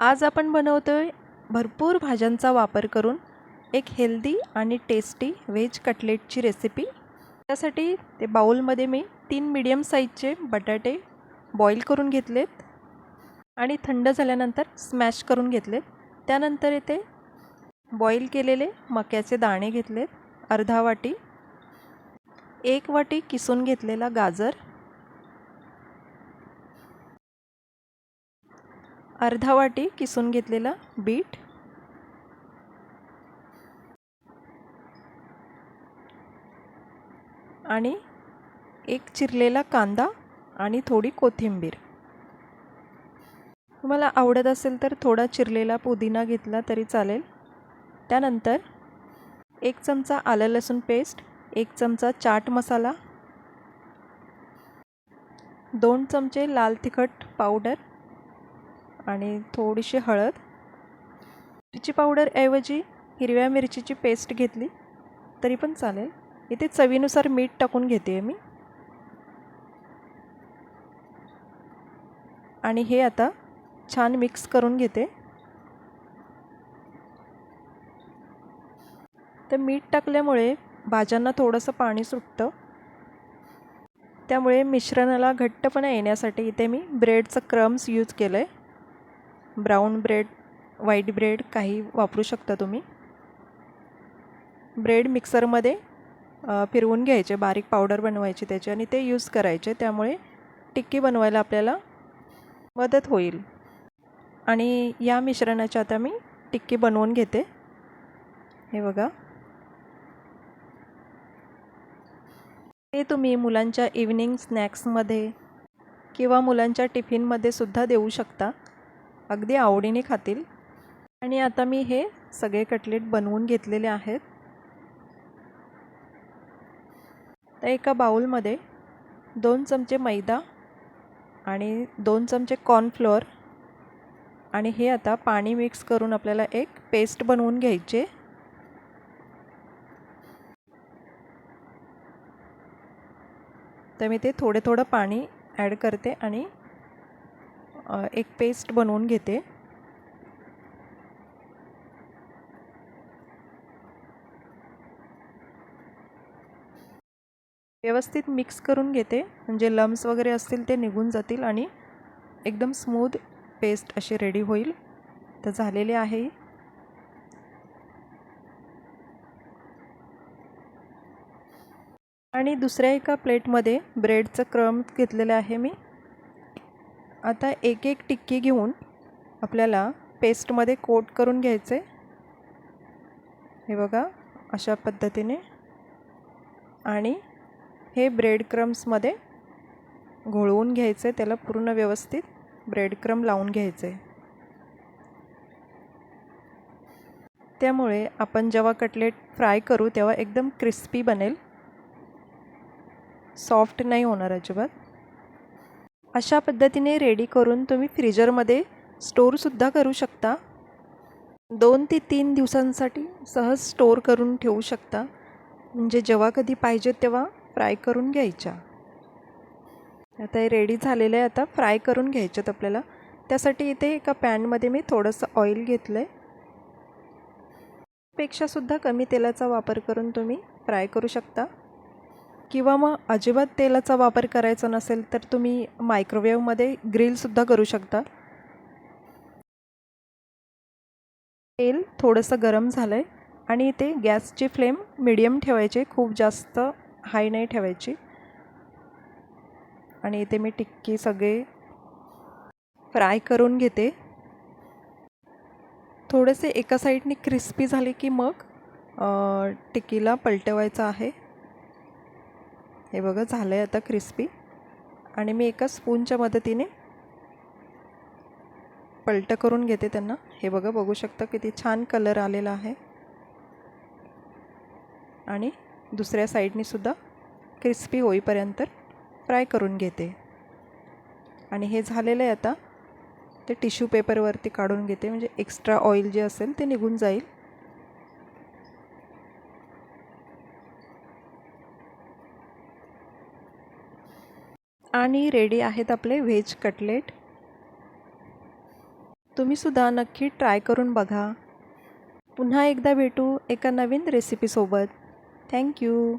आज आपण बनवतो आहे भरपूर भाज्यांचा वापर करून एक हेल्दी आणि टेस्टी व्हेज कटलेटची रेसिपी त्यासाठी ते बाऊलमध्ये मी तीन मीडियम साईजचे बटाटे बॉईल करून घेतलेत आणि थंड झाल्यानंतर स्मॅश करून घेतलेत. त्यानंतर येते बॉईल केलेले मक्याचे दाणे घेतलेत अर्धा वाटी एक वाटी किसून घेतलेला गाजर अर्धा वाटी किसून घेतलेला बीट. आणि एक चिरलेला कांदा आणि थोडी कोथिंबीर. तुम्हाला आवडत असेल तर थोडा चिरलेला पुदिना घेतला तरी चालेल. त्यानंतर एक चमचा आलं लसूण पेस्ट एक चमचा चाट मसाला दोन चमचे लाल तिखट पावडर आणि थोडीशी हळद. मिरची पावडरऐवजी हिरव्या मिरचीची पेस्ट घेतली तरी पण चालेल. इथे चवीनुसार मीठ टाकून घेते आहे मी. आणि हे आता छान मिक्स करून घेते. तर मीठ टाकल्यामुळे भाज्यांना थोडंसं पाणी सुटतं. त्यामुळे मिश्रणाला घट्टपणा येण्यासाठी इथे मी ब्रेडचं क्रम्स यूज केलं आहे ब्राऊन ब्रेड व्हाईट ब्रेड काही वापरू शकता तुम्ही. ब्रेड मिक्सरमध्ये फिरवून घ्यायचे बारीक पावडर बनवायची त्याची आणि ते यूज करायचे. त्यामुळे टिक्की बनवायला आपल्याला मदत होईल. आणि या मिश्रणाची आता मी टिक्की बनवून घेते. हे बघा. ते तुम्ही मुलांच्या इव्हनिंग स्नॅक्समध्ये किंवा मुलांच्या टिफिनमध्ये सुद्धा देऊ शकता. अगदी आवडीने खातील. आणि आता मी हे सगळे कटलेट बनवून घेतलेले आहेत. तर एका बाऊलमध्ये दोन चमचे मैदा आणि दोन चमचे कॉर्नफ्लोअर आणि हे आता पाणी मिक्स करून आपल्याला एक पेस्ट बनवून घ्यायचे. तर मी ते थोडे थोडं पाणी ॲड करते आणि एक पेस्ट बनवून घेते. व्यवस्थित मिक्स करून घेते. म्हणजे लम्स वगैरे असतील ते निघून जातील आणि एकदम स्मूद पेस्ट अशी रेडी होईल. तर झालेली आहे आणि दुसऱ्या एका प्लेटमध्ये ब्रेडचं क्रम घेतलेलं आहे मी. आता एक एक टिक्की घेऊन आपल्याला पेस्टमध्ये कोट करून घ्यायचे. हे बघा अशा पद्धतीने. आणि हे ब्रेड क्रम्समध्ये घोळवून घ्यायचे त्याला पूर्ण व्यवस्थित ब्रेड क्रम लावून घ्यायचे. त्यामुळे आपण जेव्हा कटलेट फ्राय करू तेव्हा एकदम क्रिस्पी बनेल. सॉफ्ट नाही होणार अजिबात. अशा पद्धतीने रेडी करून तुम्ही फ्रीजरमध्ये स्टोअरसुद्धा करू शकता. दोन ते तीन दिवसांसाठी सहज स्टोअर करून ठेवू शकता. म्हणजे जेव्हा कधी पाहिजे तेव्हा फ्राय करून घ्यायच्या. आता हे रेडी झालेलं आहे आता फ्राय करून घ्यायच्यात आपल्याला. त्यासाठी इथे एका पॅनमध्ये मी थोडंसं ऑइल घेतलं आहे पेक्षासुद्धा कमी तेलाचा वापर करून तुम्ही फ्राय करू शकता. किंवा मग अजिबात तेलाचा वापर करायचा नसेल तर तुम्ही मायक्रोवेवमध्ये ग्रिलसुद्धा करू शकता. तेल थोडंसं गरम झालं आहे आणि ते गॅसची फ्लेम मिडियम ठेवायची खूप जास्त हाय नाही ठेवायची. आणि इथे मी टिक्की सगळे फ्राय करून घेते. थोडेसे एका साईडने क्रिस्पी झाले की मग टिक्कीला पलटवायचं आहे. हे बघा झालं आहे आता क्रिस्पी आणि मी एका स्पूनच्या मदतीने पलटं करून घेते त्यांना. हे बघा बघू शकता किती छान कलर आलेला आहे. आणि दुसऱ्या साईडने सुद्धा क्रिस्पी होईपर्यंत फ्राय करून घेते. आणि हे झालेलं आहे आता. ते टिश्यू पेपरवरती काढून घेते. म्हणजे एक्स्ट्रा ऑइल जे असेल ते निघून जाईल. आणि रेडी आहेत आपले व्हेज कटलेट. तुम्हीसुद्धा नक्की ट्राय करून बघा. पुन्हा एकदा भेटू एका नवीन रेसिपीसोबत थँक्यू